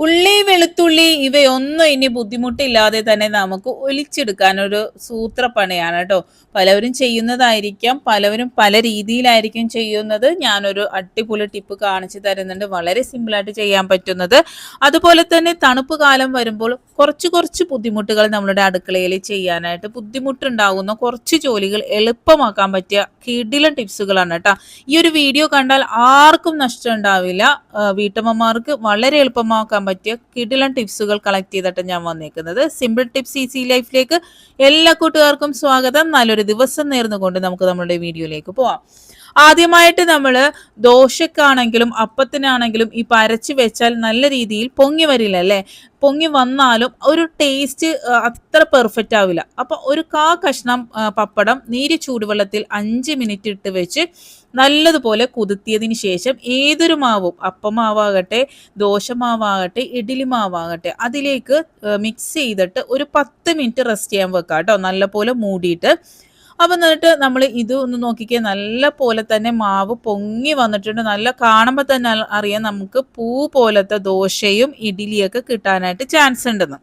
ഉള്ളി വെളുത്തുള്ളി ഇവയൊന്നും ഇനി ബുദ്ധിമുട്ടില്ലാതെ തന്നെ നമുക്ക് ഒലിച്ചെടുക്കാൻ ഒരു സൂത്രപ്പണിയാണ് കേട്ടോ. പലവരും ചെയ്യുന്നതായിരിക്കാം പലവരും പല രീതിയിലായിരിക്കും ചെയ്യുന്നത്. ഞാനൊരു അടിപൊളി ടിപ്പ് കാണിച്ചു തരുന്നുണ്ട്. വളരെ സിമ്പിളായിട്ട് ചെയ്യാൻ പറ്റുന്നത്. അതുപോലെ തന്നെ തണുപ്പ് കാലം വരുമ്പോൾ കുറച്ച് കുറച്ച് ബുദ്ധിമുട്ടുകൾ നമ്മളുടെ അടുക്കളയിൽ ചെയ്യാനായിട്ട് ബുദ്ധിമുട്ടുണ്ടാകുന്ന. കുറച്ച് ജോലികൾ എളുപ്പമാക്കാൻ പറ്റിയ കിടിലൻ ടിപ്സുകളാണ് കേട്ടോ. ഈ ഒരു വീഡിയോ കണ്ടാൽ ആർക്കും നഷ്ടം ഉണ്ടാവില്ല. വീട്ടമ്മമാർക്ക് വളരെ എളുപ്പമാക്കാൻ പറ്റിയ കിടിലൻ ടിപ്സുകൾ കളക്ട് ചെയ്തിട്ട് ഞാൻ വന്നേക്കുന്നത്. സിമ്പിൾ ടിപ്സ് ഈസി ലൈഫിലേക്ക് എല്ലാ കൂട്ടുകാർക്കും സ്വാഗതം. നല്ലൊരു ദിവസം നേർന്നുകൊണ്ട് നമുക്ക് നമ്മുടെ വീഡിയോയിലേക്ക് പോവാം. ആദ്യമായിട്ട് നമ്മൾ ദോശക്കാണെങ്കിലും അപ്പത്തിനാണെങ്കിലും ഈ പരച്ച് വെച്ചാൽ നല്ല രീതിയിൽ പൊങ്ങി വരില്ല അല്ലേ? പൊങ്ങി വന്നാലും ഒരു ടേസ്റ്റ് അത്ര പെർഫെക്റ്റ് ആവില്ല. അപ്പോൾ ഒരു കാ കഷ്ണം പപ്പടം നീര് ചൂടുവെള്ളത്തിൽ അഞ്ച് മിനിറ്റ് ഇട്ട് വെച്ച് നല്ലതുപോലെ കുതിർത്തിയതിന് ശേഷം ഏതൊരു മാവും അപ്പമാവാകട്ടെ ദോശമാവാകട്ടെ ഇഡ്ഡലി മാവാകട്ടെ അതിലേക്ക് മിക്സ് ചെയ്തിട്ട് ഒരു പത്ത് മിനിറ്റ് റെസ്റ്റ് ചെയ്യാൻ വെക്കുക കേട്ടോ. നല്ലപോലെ മൂടിയിട്ട്. അപ്പം എന്നിട്ട് നമ്മൾ ഇത് ഒന്ന് നോക്കിക്കേ നല്ല പോലെ തന്നെ മാവ് പൊങ്ങി വന്നിട്ടുണ്ട്. നല്ല കാണുമ്പോൾ തന്നെ അറിയാം നമുക്ക് പൂ പോലത്തെ ദോശയും ഇഡ്ഡലിയൊക്കെ കിട്ടാനായിട്ട് ചാൻസ് ഉണ്ടെന്ന്.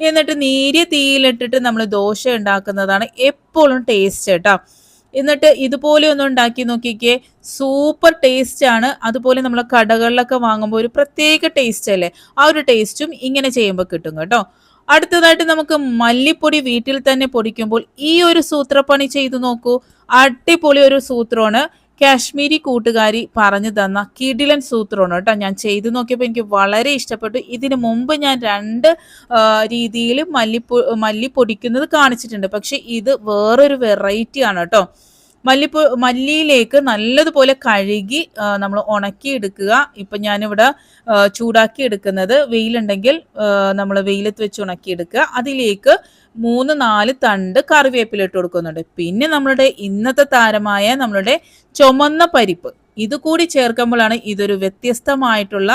എന്നിട്ട് നേരിയ തീയിലിട്ടിട്ട് നമ്മൾ ദോശ ഉണ്ടാക്കുന്നതാണ് എപ്പോഴും ടേസ്റ്റ് കേട്ടോ എന്നിട്ട് ഇതുപോലെ ഒന്ന് ഉണ്ടാക്കി നോക്കിക്കേ. സൂപ്പർ ടേസ്റ്റ് ആണ്. അതുപോലെ നമ്മൾ കടകളിലൊക്കെ വാങ്ങുമ്പോൾ ഒരു പ്രത്യേക ടേസ്റ്റ് അല്ലേ? ആ ഒരു ടേസ്റ്റും ഇങ്ങനെ ചെയ്യുമ്പോൾ കിട്ടും കേട്ടോ. അടുത്തതായിട്ട് നമുക്ക് മല്ലിപ്പൊടി വീട്ടിൽ തന്നെ പൊടിക്കുമ്പോൾ ഈ ഒരു സൂത്രപ്പണി ചെയ്തു നോക്കൂ. അടിപൊളി ഒരു സൂത്രമാണ്. കാശ്മീരി കൂട്ടുകാരി പറഞ്ഞു തന്ന കിടിലൻ സൂത്രമാണ് കേട്ടോ. ഞാൻ ചെയ്തു നോക്കിയപ്പോൾ എനിക്ക് വളരെ ഇഷ്ടപ്പെട്ടു. ഇതിനു മുമ്പ് ഞാൻ രണ്ട് രീതിയിൽ മല്ലിപ്പൊ മല്ലി പൊടിക്കുന്നത് കാണിച്ചിട്ടുണ്ട്. പക്ഷെ ഇത് വേറൊരു വെറൈറ്റി ആണ് കേട്ടോ. മല്ലിപ്പൊ മല്ലിയിലേക്ക് നല്ലതുപോലെ കഴുകി നമ്മൾ ഉണക്കി എടുക്കുക ഇപ്പം ഞാനിവിടെ ചൂടാക്കി എടുക്കുന്നത് വെയിലുണ്ടെങ്കിൽ നമ്മൾ വെയിലത്ത് വെച്ച് ഉണക്കി എടുക്കുക അതിലേക്ക് മൂന്ന് നാല് തണ്ട് കറിവേപ്പില ഇട്ട് കൊടുക്കുന്നുണ്ട്. പിന്നെ നമ്മളുടെ ഇന്നത്തെ താരമായ നമ്മളുടെ ചുമന്ന പരിപ്പ്. ഇത് കൂടി ചേർക്കുമ്പോഴാണ് ഇതൊരു വ്യത്യസ്തമായിട്ടുള്ള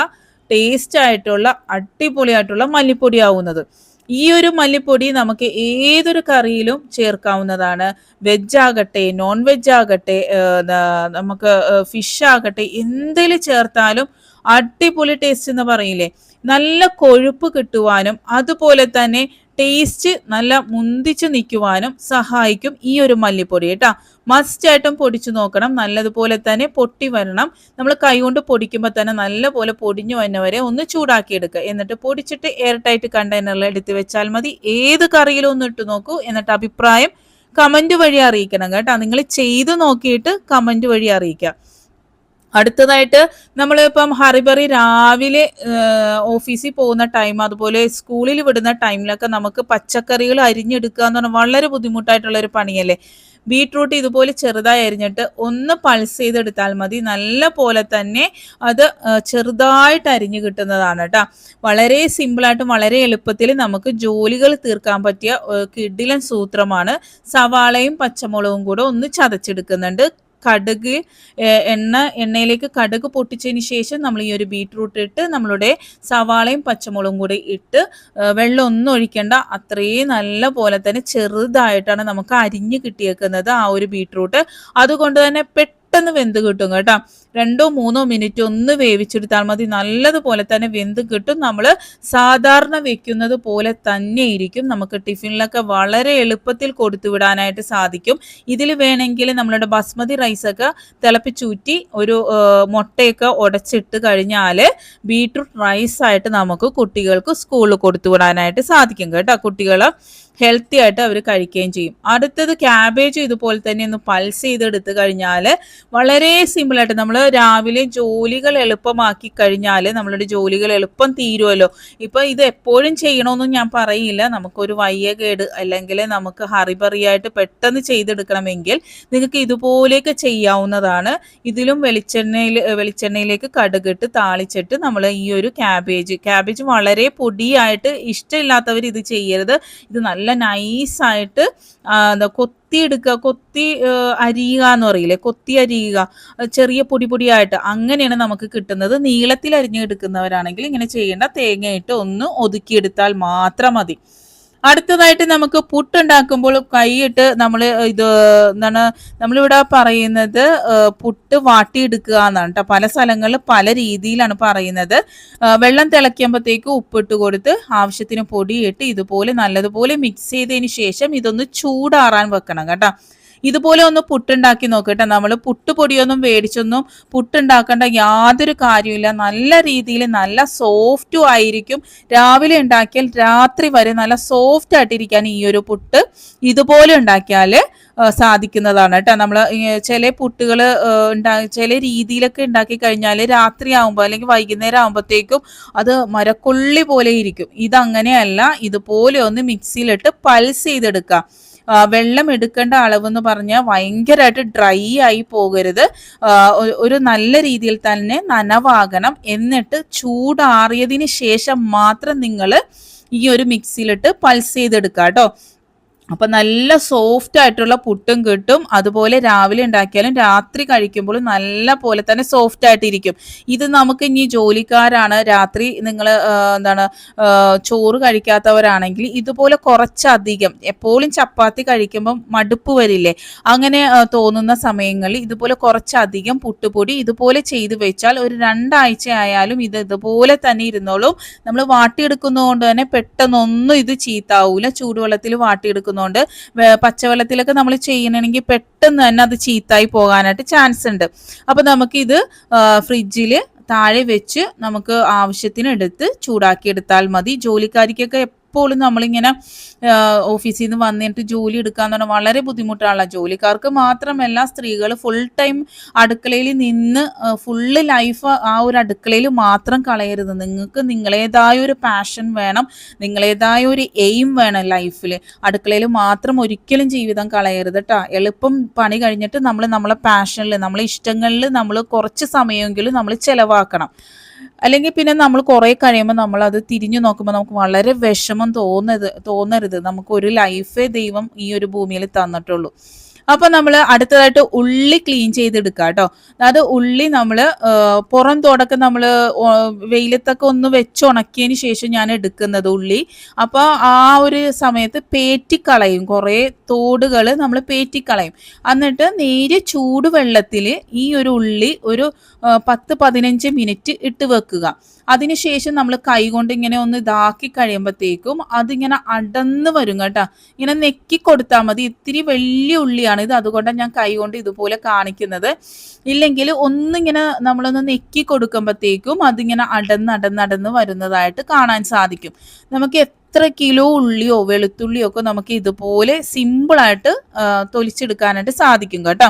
ടേസ്റ്റ് ആയിട്ടുള്ള അടിപൊളിയായിട്ടുള്ള മല്ലിപ്പൊടി ആവുന്നത്. ഈ ഒരു മല്ലിപ്പൊടി നമുക്ക് ഏതൊരു കറിയിലും ചേർക്കാവുന്നതാണ്. വെജ് ആകട്ടെ നോൺ വെജ് ആകട്ടെ നമുക്ക് ഫിഷ് ആകട്ടെ എന്തിൽ ചേർത്താലും അടിപൊളി ടേസ്റ്റ് എന്ന് പറയില്ലേ? നല്ല കൊഴുപ്പ് കിട്ടുവാനും അതുപോലെ തന്നെ ടേസ്റ്റ് നല്ല മുന്തിച്ച് നിൽക്കുവാനും സഹായിക്കും ഈ ഒരു മല്ലിപ്പൊടി കേട്ടോ. മസ്റ്റ് ആയിട്ടും പൊടിച്ചു നോക്കണം. നല്ലതുപോലെ തന്നെ പൊട്ടി വരണം. നമ്മൾ കൈകൊണ്ട് പൊടിക്കുമ്പോൾ തന്നെ നല്ലപോലെ പൊടിഞ്ഞു വന്നവരെ ഒന്ന് ചൂടാക്കി എടുക്കുക. എന്നിട്ട് പൊടിച്ചിട്ട് എയർ ടൈറ്റ് കണ്ടെയ്നറിൽ എടുത്ത് വെച്ചാൽ മതി. ഏത് കറിയിലും ഒന്ന് ഇട്ട് നോക്കൂ. എന്നിട്ട് അഭിപ്രായം കമന്റ് വഴി അറിയിക്കണം കേട്ടോ. നിങ്ങൾ ചെയ്ത് നോക്കിയിട്ട് കമന്റ് വഴി അറിയിക്കുക. അടുത്തതായിട്ട് നമ്മൾ ഇപ്പം ഹറിബറി രാവിലെ ഓഫീസിൽ പോകുന്ന ടൈം അതുപോലെ സ്കൂളിൽ വിടുന്ന ടൈമിലൊക്കെ നമുക്ക് പച്ചക്കറികൾ അരിഞ്ഞെടുക്കുക എന്ന് പറഞ്ഞാൽ വളരെ ബുദ്ധിമുട്ടായിട്ടുള്ള ഒരു പണിയല്ലേ? ബീട്രൂട്ട് ഇതുപോലെ ചെറുതായി അരിഞ്ഞിട്ട് ഒന്ന് പൾസ് ചെയ്തെടുത്താൽ മതി. നല്ല പോലെ തന്നെ അത് ചെറുതായിട്ട് അരിഞ്ഞു കിട്ടുന്നതാണ് കേട്ടോ. വളരെ സിമ്പിളായിട്ടും വളരെ എളുപ്പത്തിൽ നമുക്ക് ജോലികൾ തീർക്കാൻ പറ്റിയ കിഡിലൻ സൂത്രമാണ് സവാളയും പച്ചമുളകും കൂടെ ഒന്ന് ചതച്ചെടുക്കുന്നുണ്ട്. കടുക് എണ്ണ എണ്ണയിലേക്ക് കടുക് പൊട്ടിച്ചതിന് ശേഷം നമ്മൾ ഈ ഒരു ബീട്രൂട്ട് ഇട്ട് നമ്മളുടെ സവാളയും പച്ചമുളകും കൂടി ഇട്ട് വെള്ളം ഒന്നും ഒഴിക്കേണ്ട. അത്രയും നല്ല പോലെ തന്നെ ചെറുതായിട്ടാണ് നമുക്ക് അരിഞ്ഞ് കിട്ടിയേക്കുന്നത് ആ ഒരു ബീട്രൂട്ട് അതുകൊണ്ട് തന്നെ പെട്ടെന്ന് വെന്ത് കിട്ടും കേട്ടോ. രണ്ടോ മൂന്നോ മിനിറ്റ് ഒന്ന് വേവിച്ചെടുത്താൽ മതി. നല്ലതുപോലെ തന്നെ വെന്ത് കിട്ടും. നമ്മൾ സാധാരണ വെക്കുന്നത് പോലെ തന്നെ ഇരിക്കും. നമുക്ക് ടിഫിനിലൊക്കെ വളരെ എളുപ്പത്തിൽ കൊടുത്തു വിടാനായിട്ട് സാധിക്കും. ഇതിൽ വേണമെങ്കിൽ നമ്മളുടെ ബസ്മതി റൈസൊക്കെ തിളപ്പിച്ചൂറ്റി ഒരു മുട്ടയൊക്കെ ഉടച്ചിട്ട് കഴിഞ്ഞാൽ ബീട്രൂട്ട് റൈസായിട്ട് നമുക്ക് കുട്ടികൾക്ക് സ്കൂളിൽ കൊടുത്തു വിടാനായിട്ട് സാധിക്കും കേട്ടോ. കുട്ടികൾ ഹെൽത്തി ആയിട്ട് അവർ കഴിക്കുകയും ചെയ്യും. അടുത്തത് ക്യാബേജ് ഇതുപോലെ തന്നെ ഒന്ന് പൾസ് ചെയ്തെടുത്ത് കഴിഞ്ഞാൽ വളരെ സിമ്പിളായിട്ട് നമ്മൾ രാവിലെ ജോലികൾ എളുപ്പമാക്കി കഴിഞ്ഞാൽ നമ്മളുടെ ജോലികൾ എളുപ്പം തീരുമല്ലോ ഇപ്പൊ ഇത് എപ്പോഴും ചെയ്യണമെന്നും ഞാൻ പറയില്ല. നമുക്കൊരു വയ്യകേട് അല്ലെങ്കിൽ നമുക്ക് ഹറിബറിയായിട്ട് പെട്ടെന്ന് ചെയ്തെടുക്കണമെങ്കിൽ നിങ്ങൾക്ക് ഇതുപോലെയൊക്കെ ചെയ്യാവുന്നതാണ്. ഇതിലും വെളിച്ചെണ്ണയിൽ വെളിച്ചെണ്ണയിലേക്ക് കടുകിട്ട് താളിച്ചിട്ട് നമ്മൾ ഈ ഒരു ക്യാബേജ് ക്യാബേജ് വളരെ പൊടിയായിട്ട് ഇഷ്ടമില്ലാത്തവർ ഇത് ചെയ്യരുത്. ഇത് നല്ല നൈസായിട്ട് എന്താ കൊത്തിയെടുക്കുക കൊത്തി അരിയുക എന്ന് പറയില്ലേ? കൊത്തി അരിയുക. ചെറിയ പൊടി പൊടിയായിട്ട്. അങ്ങനെയാണ് നമുക്ക് കിട്ടുന്നത്. നീളത്തിൽ അരിഞ്ഞെടുക്കുന്നവരാണെങ്കിൽ ഇങ്ങനെ ചെയ്യേണ്ട തേങ്ങയിട്ട് ഒന്ന് ഒതുക്കിയെടുത്താൽ മാത്രം മതി. അടുത്തതായിട്ട് നമുക്ക് പുട്ടുണ്ടാക്കുമ്പോൾ കൈയിട്ട് നമ്മൾ ഇത് എന്താണ് നമ്മളിവിടെ പറയുന്നത് പുട്ട് വാട്ടിയെടുക്കുക എന്നാണ് കേട്ടോ പല സ്ഥലങ്ങളിൽ പല രീതിയിലാണ് പറയുന്നത്. വെള്ളം തിളയ്ക്കുമ്പോഴത്തേക്ക് ഉപ്പിട്ട് കൊടുത്ത് ആവശ്യത്തിന് പൊടിയിട്ട് ഇതുപോലെ നല്ലതുപോലെ മിക്സ് ചെയ്തതിന് ശേഷം ഇതൊന്ന് ചൂടാറാൻ വെക്കണം കേട്ടോ. ഇതുപോലെ ഒന്ന് പുട്ടുണ്ടാക്കി നോക്കട്ടെ നമ്മൾ പുട്ടുപൊടിയൊന്നും മേടിച്ചൊന്നും പുട്ടുണ്ടാക്കേണ്ട യാതൊരു കാര്യമില്ല നല്ല രീതിയിൽ നല്ല സോഫ്റ്റും ആയിരിക്കും. രാവിലെ ഉണ്ടാക്കിയാൽ രാത്രി വരെ നല്ല സോഫ്റ്റ് ആയിട്ടിരിക്കാൻ ഈ ഒരു പുട്ട് ഇതുപോലെ ഉണ്ടാക്കിയാൽ സാധിക്കുന്നതാണ് കേട്ടോ നമ്മൾ ചില പുട്ടുകൾ ഉണ്ടാ ചില രീതിയിലൊക്കെ ഉണ്ടാക്കി കഴിഞ്ഞാൽ രാത്രി ആകുമ്പോൾ അല്ലെങ്കിൽ വൈകുന്നേരം ആകുമ്പോഴത്തേക്കും അത് മരക്കൊള്ളി പോലെ ഇരിക്കും. ഇതങ്ങനെയല്ല. ഇതുപോലെ ഒന്ന് മിക്സിയിലിട്ട് പൾസ് ചെയ്തെടുക്കുക വെള്ളം എടുക്കേണ്ട അളവ് എന്ന് പറഞ്ഞാൽ ഭയങ്കരമായിട്ട് ഡ്രൈ ആയി പോകരുത്. ഒരു നല്ല രീതിയിൽ തന്നെ നനവാകണം. എന്നിട്ട് ചൂടാറിയതിന് ശേഷം മാത്രം നിങ്ങൾ ഈ ഒരു മിക്സിയിലിട്ട് പൾസ് ചെയ്തെടുക്കുക കേട്ടോ അപ്പൊ നല്ല സോഫ്റ്റ് ആയിട്ടുള്ള പുട്ടും കിട്ടും. അതുപോലെ രാവിലെ ഉണ്ടാക്കിയാലും രാത്രി കഴിക്കുമ്പോൾ നല്ല പോലെ തന്നെ സോഫ്റ്റ് ആയിട്ടിരിക്കും. ഇത് നമുക്ക് ഇനി ജോലിക്കാരാണ്. രാത്രി നിങ്ങൾ എന്താണ് ചോറ് കഴിക്കാത്തവരാണെങ്കിൽ ഇതുപോലെ കുറച്ചധികം എപ്പോഴും ചപ്പാത്തി കഴിക്കുമ്പോൾ മടുപ്പ് വരില്ലേ? അങ്ങനെ തോന്നുന്ന സമയങ്ങളിൽ ഇതുപോലെ കുറച്ചധികം പുട്ടുപൊടി ഇതുപോലെ ചെയ്തു വെച്ചാൽ ഒരു രണ്ടാഴ്ച ആയാലും ഇത് ഇതുപോലെ തന്നെ ഇരുന്നോളും. നമ്മൾ വാട്ടിയെടുക്കുന്നതുകൊണ്ട് തന്നെ പെട്ടെന്നൊന്നും ഇത് ചീത്താവൂല. ചൂടുവെള്ളത്തിൽ വാട്ടിയെടുക്കുന്നതുകൊണ്ട് വേ- പച്ചവെള്ളത്തിലൊക്കെ നമ്മൾ ചെയ്യണമെങ്കിൽ പെട്ടെന്ന് തന്നെ അത് ചീത്തായി പോകാനായിട്ട് ചാൻസ് ഉണ്ട്. അപ്പൊ നമുക്കിത് ഫ്രിഡ്ജിൽ താഴെ വെച്ച് നമുക്ക് ആവശ്യത്തിന് എടുത്ത് ചൂടാക്കി എടുത്താൽ മതി. ജോലിക്കാരിക്കൊക്കെ എപ്പോഴും നമ്മളിങ്ങനെ ഓഫീസിൽ നിന്ന് വന്നിട്ട് ജോലി എടുക്കാന്ന് പറഞ്ഞാൽ വളരെ ബുദ്ധിമുട്ടാണല്ലോ. ജോലിക്കാർക്ക് മാത്രമല്ല സ്ത്രീകൾ ഫുൾ ടൈം അടുക്കളയിൽ നിന്ന് ഫുള്ള് ലൈഫ് ആ ഒരു അടുക്കളയിൽ മാത്രം കളയരുത്. നിങ്ങൾക്ക് നിങ്ങളേതായ ഒരു പാഷൻ വേണം നിങ്ങളേതായ ഒരു എയിം വേണം ലൈഫിൽ അടുക്കളയിൽ മാത്രം ഒരിക്കലും ജീവിതം കളയരുത് കേട്ടോ എളുപ്പം പണി കഴിഞ്ഞിട്ട് നമ്മൾ നമ്മളെ പാഷനിൽ നമ്മളെ ഇഷ്ടങ്ങളിൽ നമ്മൾ കുറച്ച് സമയമെങ്കിലും നമ്മൾ ചിലവാക്കണം. അല്ലെങ്കിൽ പിന്നെ നമ്മൾ കുറെ കഴിയുമ്പോൾ നമ്മൾ അത് തിരിഞ്ഞു നോക്കുമ്പോൾ നമുക്ക് വളരെ വിഷമം തോന്നരുത് തോന്നരുത്. നമുക്ക് ഒരു ലൈഫേ ദൈവം ഈ ഒരു ഭൂമിയിൽ തന്നിട്ടുള്ളൂ. അപ്പൊ നമ്മൾ അടുത്തതായിട്ട് ഉള്ളി ക്ലീൻ ചെയ്തെടുക്കുക കേട്ടോ അതായത് ഉള്ളി നമ്മൾ പുറം തോടൊക്കെ നമ്മൾ വെയിലത്തൊക്കെ ഒന്ന് വെച്ച് ഉണക്കിയതിന് ശേഷം ഞാൻ എടുക്കുന്നത് ഉള്ളി. അപ്പൊ ആ ഒരു സമയത്ത് പേറ്റിക്കളയും. കുറേ തോടുകൾ നമ്മൾ പേറ്റിക്കളയും. എന്നിട്ട് നേരെ ചൂടുവെള്ളത്തിൽ ഈ ഒരു ഉള്ളി ഒരു പത്ത് പതിനഞ്ച് മിനിറ്റ് ഇട്ട് വെക്കുക. അതിനുശേഷം നമ്മൾ കൈകൊണ്ട് ഇങ്ങനെ ഒന്ന് ഇതാക്കി കഴിയുമ്പോഴത്തേക്കും അതിങ്ങനെ അടന്ന് വരും കേട്ടോ. ഇങ്ങനെ നെക്കി കൊടുത്താൽ മതി. ഇത്തിരി വലിയ ഉള്ളിയാണ്. ഇത് അതുകൊണ്ടാണ് ഞാൻ കൈകൊണ്ട് ഇതുപോലെ കാണിക്കുന്നത്. ഇല്ലെങ്കിൽ ഒന്നിങ്ങനെ നമ്മളൊന്ന് നെക്കി കൊടുക്കുമ്പോഴത്തേക്കും അതിങ്ങനെ അടന്ന് അടന്ന് അടന്ന് വരുന്നതായിട്ട് കാണാൻ സാധിക്കും. നമുക്ക് എത്ര കിലോ ഉള്ളിയോ വെളുത്തുള്ളിയോ ഒക്കെ നമുക്ക് ഇതുപോലെ സിമ്പിളായിട്ട് തൊലിച്ചെടുക്കാനായിട്ട് സാധിക്കും കേട്ടോ.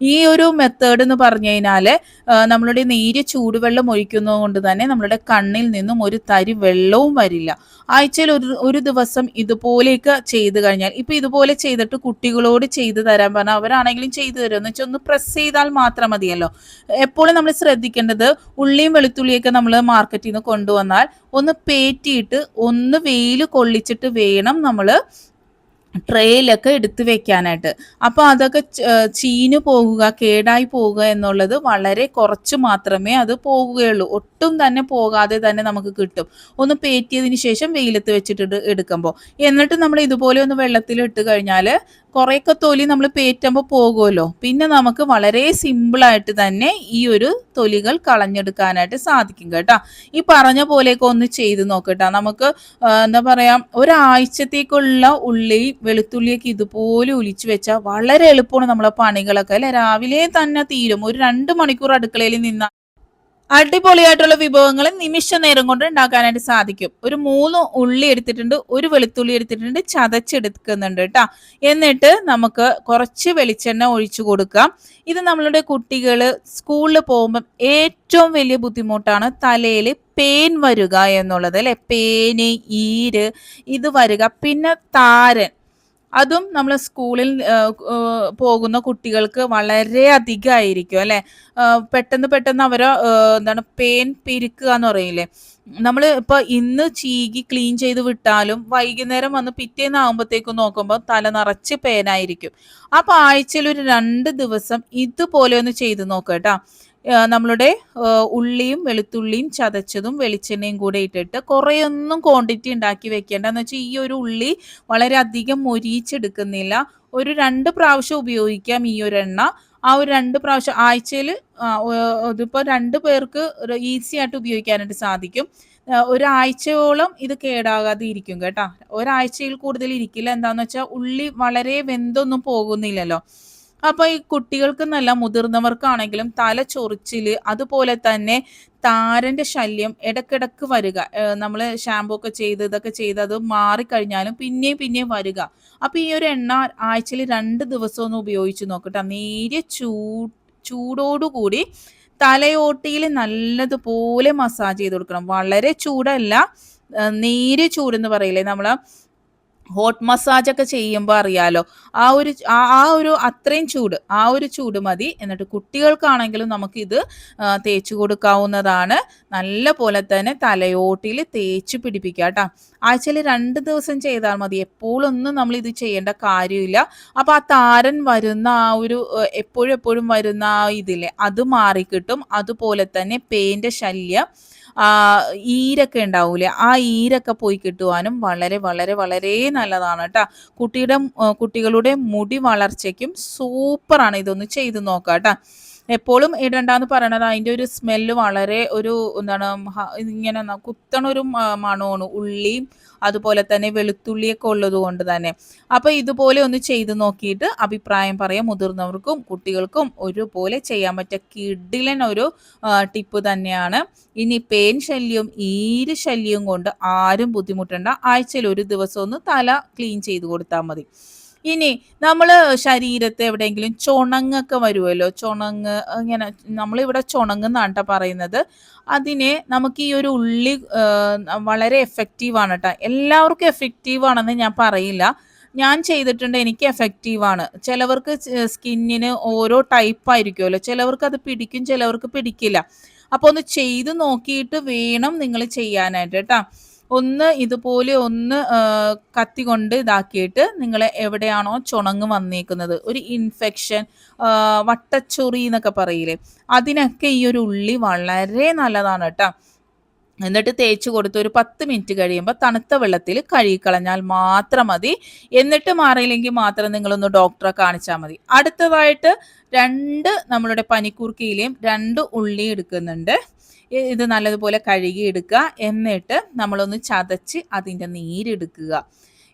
ഈ ഒരു മെത്തേഡ് എന്ന് പറഞ്ഞു കഴിഞ്ഞാൽ നമ്മളുടെ നേരിയ ചൂടുവെള്ളം ഒഴിക്കുന്നത് കൊണ്ട് തന്നെ നമ്മളുടെ കണ്ണിൽ നിന്നും ഒരു തരി വെള്ളവും വരില്ല. ആഴ്ചയിൽ ഒരു ഒരു ദിവസം ഇതുപോലെയൊക്കെ ചെയ്ത് കഴിഞ്ഞാൽ ഇപ്പൊ ഇതുപോലെ ചെയ്തിട്ട് കുട്ടികളോട് ചെയ്തു തരാൻ പറഞ്ഞാൽ അവരാണെങ്കിലും ചെയ്തു തരും എന്ന് വെച്ചാൽ ഒന്ന് പ്രസ് ചെയ്താൽ മാത്രം മതിയല്ലോ. എപ്പോഴും നമ്മൾ ശ്രദ്ധിക്കേണ്ടത് ഉള്ളിയും വെളുത്തുള്ളിയൊക്കെ നമ്മൾ മാർക്കറ്റിൽ നിന്ന് കൊണ്ടുവന്നാൽ ഒന്ന് പേറ്റിയിട്ട് ഒന്ന് വെയിൽ കൊള്ളിച്ചിട്ട് വേണം നമ്മൾ ട്രേയിലൊക്കെ എടുത്തു വെക്കാനായിട്ട്. അപ്പോൾ അതൊക്കെ ചീഞ്ഞു പോകുക കേടായി പോവുക എന്നുള്ളത് വളരെ കുറച്ച് മാത്രമേ അത് പോവുകയുള്ളൂ ഒട്ടും തന്നെ പോകാതെ തന്നെ നമുക്ക് കിട്ടും. ഒന്ന് പേറ്റിയതിന് ശേഷം വെയിലത്ത് വെച്ചിട്ട് എടുക്കുമ്പോൾ എന്നിട്ട് നമ്മൾ ഇതുപോലെ ഒന്ന് വെള്ളത്തിൽ ഇട്ട് കഴിഞ്ഞാൽ കുറേയൊക്കെ തൊലി നമ്മൾ പേറ്റുമ്പോൾ പോകുമല്ലോ പിന്നെ നമുക്ക് വളരെ സിമ്പിളായിട്ട് തന്നെ ഈ ഒരു തൊലികൾ കളഞ്ഞെടുക്കാനായിട്ട് സാധിക്കും കേട്ടോ. ഈ പറഞ്ഞ പോലെയൊക്കെ ഒന്ന് ചെയ്ത് നോക്കട്ടോ നമുക്ക് എന്താ പറയാ ഒരാഴ്ചത്തേക്കുള്ള ഉള്ളി വെളുത്തുള്ളിയൊക്കെ ഇതുപോലെ ഒലിച്ചു വെച്ചാൽ വളരെ എളുപ്പമാണ് നമ്മളെ പണികളൊക്കെ അല്ലെ? രാവിലെ തന്നെ തീരും. ഒരു രണ്ട് മണിക്കൂർ അടുക്കളയിൽ നിന്ന അടിപൊളിയായിട്ടുള്ള വിഭവങ്ങൾ നിമിഷ നേരം കൊണ്ട് ഉണ്ടാക്കാനായിട്ട് സാധിക്കും. ഒരു മൂന്ന് ഉള്ളി എടുത്തിട്ടുണ്ട് ഒരു വെളുത്തുള്ളി എടുത്തിട്ടുണ്ട് ചതച്ചെടുക്കുന്നുണ്ട് കേട്ടോ. എന്നിട്ട് നമുക്ക് കുറച്ച് വെളിച്ചെണ്ണ ഒഴിച്ചു കൊടുക്കാം. ഇത് നമ്മളുടെ കുട്ടികൾ സ്കൂളിൽ പോകുമ്പം ഏറ്റവും വലിയ ബുദ്ധിമുട്ടാണ് തലയിൽ പേൻ വരിക എന്നുള്ളത് അല്ലെ? പേന് ഈര് ഇത് വരിക. പിന്നെ താരൻ. അതും നമ്മൾ സ്കൂളിൽ പോകുന്ന കുട്ടികൾക്ക് വളരെ അധികമായിരിക്കും അല്ലെ? പെട്ടെന്ന് പെട്ടെന്ന് അവരെ എന്താണ് പേൻ പിരിക്കുക എന്ന് പറയില്ലേ? നമ്മൾ ഇപ്പൊ ഇന്ന് ചീകി ക്ലീൻ ചെയ്ത് വിട്ടാലും വൈകുന്നേരം വന്ന് പിറ്റേന്ന് ആകുമ്പോഴത്തേക്കും നോക്കുമ്പോൾ തല നിറച്ച് പേനായിരിക്കും അപ്പൊ ആഴ്ചയിൽ ഒരു രണ്ട് ദിവസം ഇതുപോലെ ഒന്ന് ചെയ്ത് നോക്കുക കേട്ടോ. നമ്മളുടെ ഉള്ളിയും വെളുത്തുള്ളിയും ചതച്ചതും വെളിച്ചെണ്ണയും കൂടെ ഇട്ടിട്ട് കുറേയൊന്നും ക്വാണ്ടിറ്റി ഉണ്ടാക്കി വെക്കേണ്ട എന്ന് വെച്ചാൽ ഈ ഒരു ഉള്ളി വളരെയധികം മൊരിയിച്ചെടുക്കുന്നില്ല. ഒരു രണ്ട് പ്രാവശ്യം ഉപയോഗിക്കാം ഈ ഒരു എണ്ണ. ആ ഒരു രണ്ട് പ്രാവശ്യം ആഴ്ചയിൽ ഇതിപ്പോൾ രണ്ട് പേർക്ക് ഈസി ആയിട്ട് ഉപയോഗിക്കാനായിട്ട് സാധിക്കും. ഒരാഴ്ചയോളം ഇത് കേടാകാതെ ഇരിക്കും കേട്ടോ. ഒരാഴ്ചയിൽ കൂടുതൽ ഇരിക്കില്ല. എന്താണെന്ന് വെച്ചാൽ ഉള്ളി വളരെ വെന്തൊന്നും പോകുന്നില്ലല്ലോ. അപ്പൊ ഈ കുട്ടികൾക്കെന്നല്ല മുതിർന്നവർക്കാണെങ്കിലും തല ചൊറിച്ചിൽ അതുപോലെ തന്നെ താരന്റെ ശല്യം ഇടക്കിടക്ക് വരിക. നമ്മൾ ഷാമ്പൂ ഒക്കെ ചെയ്ത് ഇതൊക്കെ ചെയ്ത് അത് മാറിക്കഴിഞ്ഞാലും പിന്നെയും പിന്നെയും വരിക. അപ്പൊ ഈ ഒരു എണ്ണ ആഴ്ചയിൽ രണ്ട് ദിവസം ഒന്ന് ഉപയോഗിച്ച് നോക്കട്ടെ. നേരിയ ചൂ ചൂടോടുകൂടി തലയോട്ടിയിൽ നല്ലതുപോലെ മസാജ് ചെയ്ത് കൊടുക്കണം. വളരെ ചൂടല്ല നേരിയ ചൂടെന്ന് പറയില്ലേ നമ്മൾ ഹോട്ട് മസാജ് ഒക്കെ ചെയ്യുമ്പോൾ അറിയാലോ ആ ഒരു ആ ഒരു അത്രയും ചൂട് ആ ഒരു ചൂട് മതി. എന്നിട്ട് കുട്ടികൾക്കാണെങ്കിലും നമുക്കിത് തേച്ച് കൊടുക്കാവുന്നതാണ്. നല്ല പോലെ തന്നെ തലയോട്ടിൽ തേച്ച് പിടിപ്പിക്കുക കേട്ടോ ആഴ്ചയിൽ രണ്ട് ദിവസം ചെയ്താൽ മതി. എപ്പോഴൊന്നും നമ്മൾ ഇത് ചെയ്യേണ്ട കാര്യമില്ല. അപ്പൊ ആ താരൻ വരുന്ന ആ ഒരു എപ്പോഴും എപ്പോഴും വരുന്ന ആ ഇതില്ലേ അത് മാറിക്കിട്ടും. അതുപോലെ തന്നെ പേന്റെ ശല്യം ഈരൊക്കെ ഉണ്ടാവൂലേ ആ ഈരൊക്കെ പോയി കിട്ടുവാനും വളരെ വളരെ വളരെ നല്ലതാണ് കേട്ടോ. കുട്ടിയുടെ കുട്ടികളുടെ മുടി വളർച്ചയ്ക്കും സൂപ്പറാണ് ഇതൊന്ന് ചെയ്ത് നോക്കാം കേട്ടോ. എപ്പോഴും ഇടണ്ടെന്ന് പറയണത് അതിന്റെ ഒരു സ്മെല്ല് വളരെ ഒരു എന്താണ് ഇങ്ങനെ കുത്തണൊരു മണമാണ്. ഉള്ളിയും അതുപോലെ തന്നെ വെളുത്തുള്ളിയൊക്കെ ഉള്ളത് കൊണ്ട് തന്നെ. അപ്പൊ ഇതുപോലെ ഒന്ന് ചെയ്ത് നോക്കിയിട്ട് അഭിപ്രായം പറയാം മുതിർന്നവർക്കും കുട്ടികൾക്കും ഒരുപോലെ ചെയ്യാൻ പറ്റിയ കിഡിലൻ ഒരു ടിപ്പ് തന്നെയാണ്. ഇനി പേൻ ശല്യവും ഈര് ശല്യവും കൊണ്ട് ആരും ബുദ്ധിമുട്ടണ്ട. ആഴ്ചയിൽ ഒരു ദിവസം ഒന്ന് തല ക്ലീൻ ചെയ്ത് കൊടുത്താൽ മതി. ഇനി നമ്മൾ ശരീരത്ത് എവിടെയെങ്കിലും ചുണങ്ങൊക്കെ വരുമല്ലോ ചുണങ്ങ് ഇങ്ങനെ നമ്മളിവിടെ ചുണങ്ങെന്നാണ് കേട്ടോ പറയുന്നത്. അതിനെ നമുക്ക് ഈ ഒരു ഉള്ളി വളരെ എഫക്റ്റീവാണ് കേട്ടോ എല്ലാവർക്കും എഫക്റ്റീവ് ആണെന്ന് ഞാൻ പറയില്ല. ഞാൻ ചെയ്തിട്ടുണ്ട് എനിക്ക് എഫക്റ്റീവാണ് ചിലവർക്ക് സ്കിന്നിന് ഓരോ ടൈപ്പ് ആയിരിക്കുമല്ലോ ചിലവർക്ക് അത് പിടിക്കും ചിലവർക്ക് പിടിക്കില്ല. അപ്പോൾ ഒന്ന് ചെയ്ത് നോക്കിയിട്ട് വേണം നിങ്ങൾ ചെയ്യാനായിട്ട് കേട്ടോ ഒന്ന് ഇതുപോലെ ഒന്ന് കത്തി കൊണ്ട് ഇതാക്കിയിട്ട് നിങ്ങൾ എവിടെയാണോ ചുണങ്ങ് വന്നേക്കുന്നത്. ഒരു ഇൻഫെക്ഷൻ വട്ടച്ചൊറി എന്നൊക്കെ പറയില്ലേ? അതിനൊക്കെ ഈ ഒരു ഉള്ളി വളരെ നല്ലതാണ് കേട്ടോ എന്നിട്ട് തേച്ച് കൊടുത്ത് ഒരു പത്ത് മിനിറ്റ് കഴിയുമ്പോൾ തണുത്ത വെള്ളത്തിൽ കഴുകിക്കളഞ്ഞാൽ മാത്രം മതി. എന്നിട്ട് മാറിയില്ലെങ്കിൽ മാത്രം നിങ്ങളൊന്ന് ഡോക്ടറെ കാണിച്ചാൽ മതി. അടുത്തതായിട്ട് രണ്ട് നമ്മളുടെ പനിക്കൂർക്കയിലെയും രണ്ട് ഉള്ളി എടുക്കുന്നുണ്ട്. ഇത് നല്ലതുപോലെ കഴുകി എടുക്കുക എന്നിട്ട് നമ്മളൊന്ന് ചതച്ച് അതിന്റെ നീരെടുക്കുക.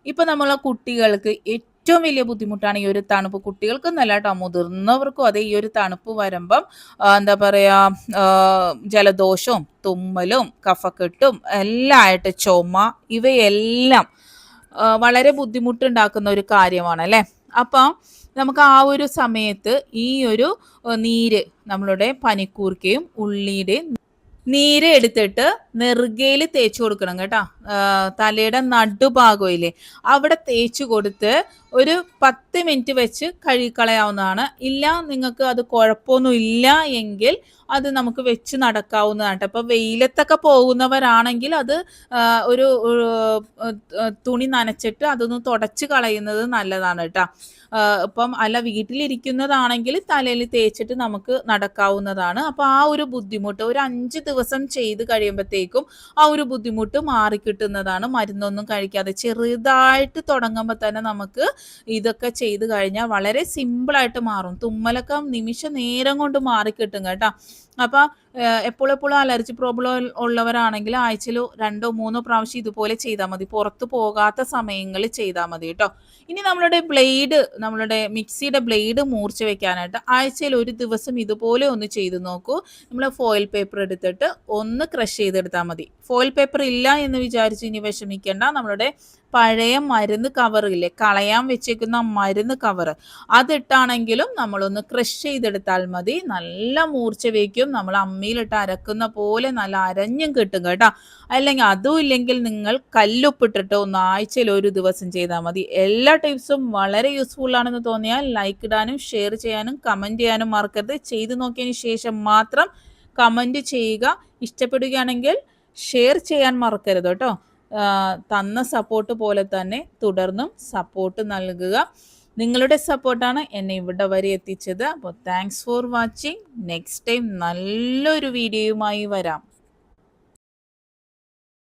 ഇപ്പം നമ്മളെ കുട്ടികൾക്ക് ഏറ്റവും വലിയ ബുദ്ധിമുട്ടാണ് ഈ ഒരു തണുപ്പ്. കുട്ടികൾക്കെന്നല്ല കേട്ടോ മുതിർന്നവർക്കും അതെ ഈ ഒരു തണുപ്പ് വരുമ്പം എന്താ പറയുക ജലദോഷവും തുമ്മലും കഫക്കെട്ടും എല്ലാം ആയിട്ട് ചുമ ഇവയെല്ലാം വളരെ ബുദ്ധിമുട്ടുണ്ടാക്കുന്ന ഒരു കാര്യമാണ് അല്ലേ? അപ്പം നമുക്ക് ആ ഒരു സമയത്ത് ഈ ഒരു നീര് നമ്മളുടെ പനിക്കൂർക്കയും ഉള്ളിയുടെയും നീര് എടുത്തിട്ട് നെറുകയിൽ തേച്ച് കൊടുക്കണം കേട്ടോ. തലയുടെ നടുഭാഗമില്ലേ അവിടെ തേച്ച് കൊടുത്ത് ഒരു പത്ത് മിനിറ്റ് വെച്ച് കഴുകിക്കളയാവുന്നതാണ്. ഇല്ല നിങ്ങൾക്ക് അത് കുഴപ്പമൊന്നും ഇല്ല എങ്കിൽ അത് നമുക്ക് വെച്ച് നടക്കാവുന്നതാണ് ഇപ്പൊ വെയിലത്തൊക്കെ പോകുന്നവരാണെങ്കിൽ അത് ഒരു, തുണി നനച്ചിട്ട് അതൊന്ന് തുടച്ച് കളയുന്നത് നല്ലതാണ് കേട്ടോ. ഇപ്പം അല്ല വീട്ടിലിരിക്കുന്നതാണെങ്കിൽ തലയിൽ തേച്ചിട്ട് നമുക്ക് നടക്കാവുന്നതാണ്. അപ്പോൾ ആ ഒരു ബുദ്ധിമുട്ട് ഒരു അഞ്ച് ദിവസം ചെയ്ത് കഴിയുമ്പോഴത്തേക്കും ആ ഒരു ബുദ്ധിമുട്ട് മാറിക്കിട്ടുന്നതാണ് മരുന്നൊന്നും കഴിക്കാതെ ചെറുതായിട്ട് തുടങ്ങുമ്പോൾ തന്നെ നമുക്ക് ഇതൊക്കെ ചെയ്ത് കഴിഞ്ഞാൽ വളരെ സിമ്പിളായിട്ട് മാറും. തുമ്മലൊക്കെ നിമിഷ നേരം കൊണ്ട് മാറിക്കിട്ടും കേട്ടോ. അപ്പൊ എപ്പോഴും എപ്പോഴും അലർജി പ്രോബ്ലം ഉള്ളവരാണെങ്കിൽ ആഴ്ചയിൽ രണ്ടോ മൂന്നോ പ്രാവശ്യം ഇതുപോലെ ചെയ്താൽ മതി. പുറത്ത് പോകാത്ത സമയങ്ങളിൽ ചെയ്താൽ മതി കേട്ടോ. ഇനി നമ്മളുടെ ബ്ലേഡ് നമ്മളുടെ മിക്സിയുടെ ബ്ലേഡ് മൂർച്ച വെക്കാനായിട്ട് ആഴ്ചയിൽ ഒരു ദിവസം ഇതുപോലെ ഒന്ന് ചെയ്ത് നോക്കൂ. നമ്മൾ ഫോയിൽ പേപ്പർ എടുത്തിട്ട് ഒന്ന് ക്രഷ് ചെയ്തെടുത്താൽ മതി. ഫോയിൽ പേപ്പർ ഇല്ല എന്ന് വിചാരിച്ച് ഇനി വിഷമിക്കേണ്ട. നമ്മളുടെ പഴയ മരുന്ന് കവർ ഇല്ലേ? കളയാൻ വെച്ചേക്കുന്ന മരുന്ന് കവർ അതിട്ടാണെങ്കിലും നമ്മളൊന്ന് ക്രഷ് ചെയ്തെടുത്താൽ മതി. നല്ല മൂർച്ച വയ്ക്കും. നമ്മൾ അമ്മിയിലിട്ട് അരക്കുന്ന പോലെ നല്ല അരഞ്ഞും കിട്ടും കേട്ടോ. അല്ലെങ്കിൽ അതും ഇല്ലെങ്കിൽ നിങ്ങൾ കല്ലുപ്പിട്ടിട്ട് ഒന്ന് ആഴ്ചയിൽ ഒരു ദിവസം ചെയ്താൽ മതി. എല്ലാ ടിപ്സും വളരെ യൂസ്ഫുൾ ആണെന്ന് തോന്നിയാൽ ലൈക്ക് ഇടാനും ഷെയർ ചെയ്യാനും കമന്റ് ചെയ്യാനും മറക്കരുത്. ചെയ്തു നോക്കിയതിന് ശേഷം മാത്രം കമന്റ് ചെയ്യുക. ഇഷ്ടപ്പെടുകയാണെങ്കിൽ ഷെയർ ചെയ്യാൻ മറക്കരുത് കേട്ടോ. തന്ന സപ്പോർട്ട് പോലെ തന്നെ തുടർന്നും സപ്പോർട്ട് നൽകുക. നിങ്ങളുടെ സപ്പോർട്ടാണ് എന്നെ ഇവിടെ വരെ എത്തിച്ചത്. അപ്പോൾ thanks for watching next time നല്ലൊരു വീഡിയോയുമായി വരാം.